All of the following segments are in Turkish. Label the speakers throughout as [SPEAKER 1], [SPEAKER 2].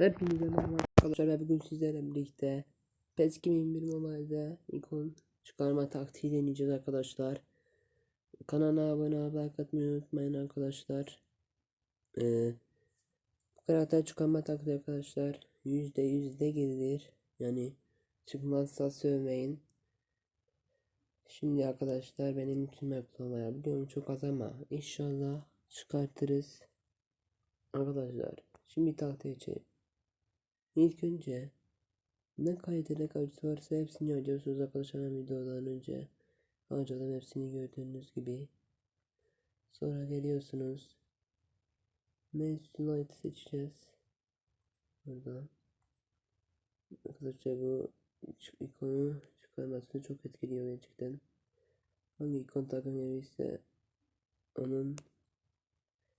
[SPEAKER 1] Hepinize merhaba arkadaşlar ve bugün sizlerle birlikte PES 2021 Mobile'de ikon çıkarma taktiği deneyeceğiz arkadaşlar. Kanala abone olmayı atmayı unutmayın arkadaşlar. Ee, bu karakter çıkarma taktiği arkadaşlar %100 de gelir. Yani çıkmazsa sövmeyin. Şimdi arkadaşlar benim bütün yapılamaya biliyorum çok az ama inşallah çıkartırız. Arkadaşlar şimdi taktiğe geçelim. İlk önce ne ne kayıt varsa hepsini açıyorsunuz arkadaşlar videodan önce. Harcadım hepsini gördüğünüz gibi. Sonra geliyorsunuz. Manchester United seçeceğiz. Buradan. Arkadaşlar bu ikonu çıkarmasını çok etkiliyor gerçekten. Hangi ikon takım gelirse onun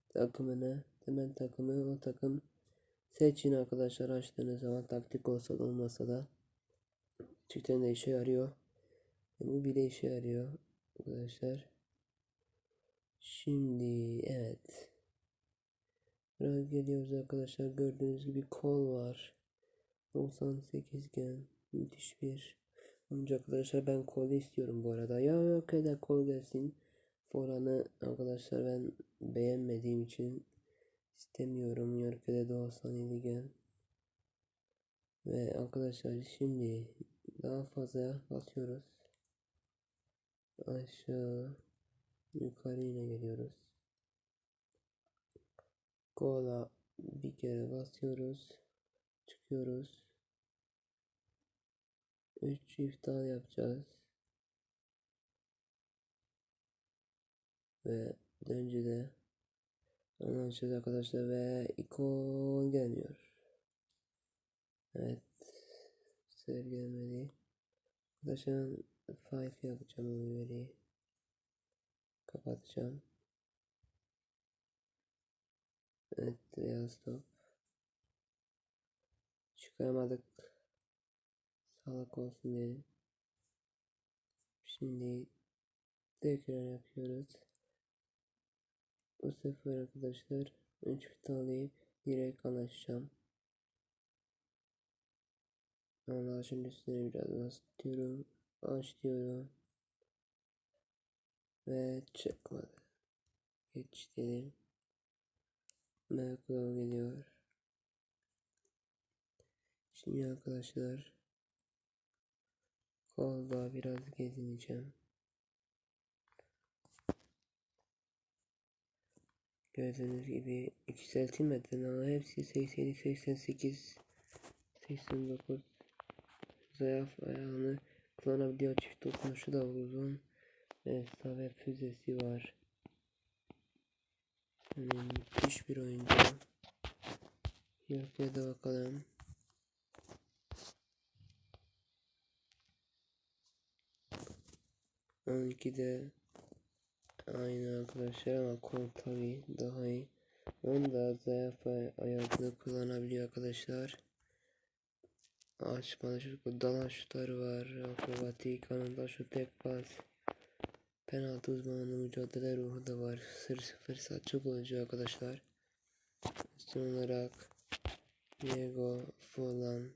[SPEAKER 1] takımını, temel takımı o takım Seçin arkadaşlar açtığınız zaman taktik olsa da olmasa da gerçekten de işe yarıyor. E, bu bile işe yarıyor arkadaşlar. Şimdi evet. Buraya geliyoruz arkadaşlar. Gördüğünüz gibi kol var. 98 gen. Müthiş bir oyuncu arkadaşlar. Ben kol istiyorum bu arada. Ya yok eder kol gelsin. Foran'ı arkadaşlar ben beğenmediğim için istemiyorum. Yorkede de olsan iligen. Ve arkadaşlar şimdi daha fazla basıyoruz. Aşağı yukarı yine geliyoruz. Kola bir kere basıyoruz. Çıkıyoruz. 3 çift daha yapacağız. Ve önce de anlaşacağız arkadaşlar ve ikon gelmiyor. Evet. Sever gelmedi. Arkadaşlar 5 yapacağım o veriyi. Kapatacağım. Evet ya stop. Çıkaramadık. Sağlık olsun diyelim. Şimdi tekrar yapıyoruz. Bu sefer arkadaşlar 3 alayıp direkt anlaşacağım. Anlaşın üstüne biraz basıyorum. Aç diyorum. Ve çıkmadı. Geç dedim. Macro geliyor. Şimdi arkadaşlar kolda biraz gezineceğim. Gördüğünüz gibi yükseltilmeden ama hepsi 87, 88, 89 zayıf ayağını kullanabiliyor. Çift dokunuşu da uzun. Efsane füzesi var. Yani müthiş bir oyuncu. York'a da bakalım. On de aynı arkadaşlar ama kol daha iyi. Onu da zayıf ay- ayağını kullanabiliyor arkadaşlar. Açmalı şut, dalan şutları var. Akrobatik, anında şut, tek pas. Penaltı uzmanlığı mücadele ruhu da var. Sır fırsatçı golcü arkadaşlar. Son olarak Diego falan.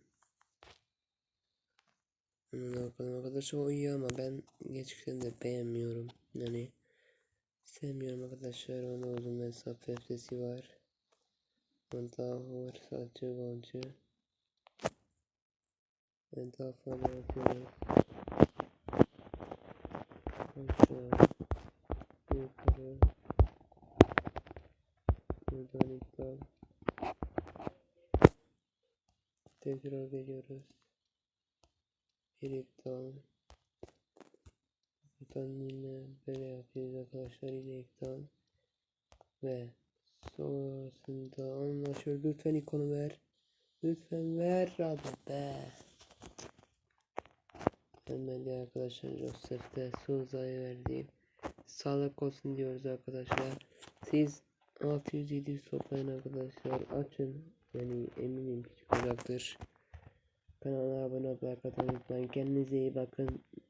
[SPEAKER 1] Ona da bakalım arkadaşlar o iyi ama ben gerçekten de beğenmiyorum. Yani sevmiyorum arkadaşlar. Onda uzun mesafe FPS'i var. Onda fırsatçı golcü. Ben daha fazla yapıyorum. Aşağı. Yukarı. Buradan iptal. Tekrar geliyoruz. Bir iptal. Buradan yine böyle yapıyoruz arkadaşlar. Yine iptal. Ve sonrasında anlaşıyor. Lütfen ikonu ver. Lütfen ver. Hadi be. Hemen de arkadaşlar Joseph de Souza'ya verdiğim sağlık olsun diyoruz arkadaşlar. Siz 600-700 toplayın arkadaşlar. Açın. Yani eminim ki çıkacaktır. Kanala abone olmayı unutmayın. Kendinize iyi bakın.